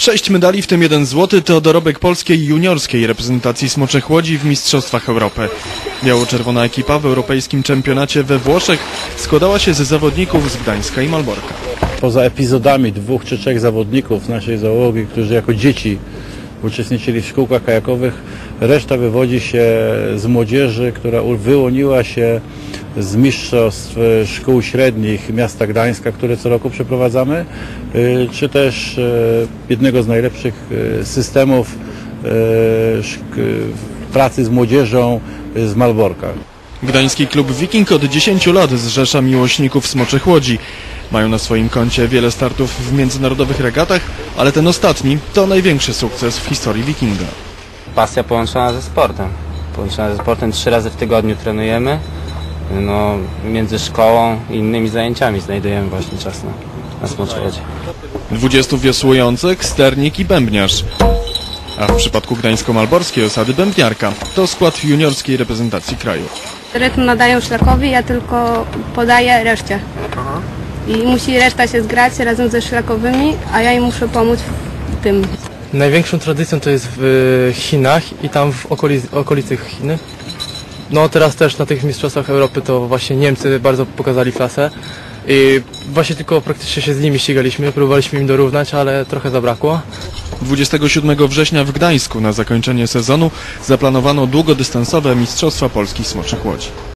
Sześć medali, w tym jeden złoty, to dorobek polskiej juniorskiej reprezentacji Smoczych Łodzi w Mistrzostwach Europy. Biało-czerwona ekipa w europejskim czempionacie we Włoszech składała się ze zawodników z Gdańska i Malborka. Poza epizodami dwóch czy trzech zawodników naszej załogi, którzy jako dzieci uczestniczyli w szkółkach kajakowych, reszta wywodzi się z młodzieży, która wyłoniła się z mistrzostw e, szkół średnich miasta Gdańska, które co roku przeprowadzamy, y, czy też e, jednego z najlepszych e, systemów e, pracy z młodzieżą e, z Malborka. Gdański klub Wiking od 10 lat zrzesza miłośników Smoczych Łodzi. Mają na swoim koncie wiele startów w międzynarodowych regatach, ale ten ostatni to największy sukces w historii Wikinga. pasja połączona ze sportem. Połączona ze sportem trzy razy w tygodniu trenujemy. No, między szkołą i innymi zajęciami znajdujemy właśnie czas na, na smocze łodzie. 20 wiosłujących, sternik i bębniarz. A w przypadku gdańsko-malborskiej osady bębniarka to skład juniorskiej reprezentacji kraju. Rytm nadają szlakowi, ja tylko podaję reszcie. I musi reszta się zgrać razem ze szlakowymi, a ja im muszę pomóc w tym. Największą tradycją to jest w Chinach i tam w okolic, okolicy Chin. No teraz też na tych Mistrzostwach Europy to właśnie Niemcy bardzo pokazali klasę i właśnie tylko praktycznie się z nimi ścigaliśmy, próbowaliśmy im dorównać, ale trochę zabrakło. 27 września w Gdańsku na zakończenie sezonu zaplanowano długodystansowe Mistrzostwa Polski Smoczych Łodzi.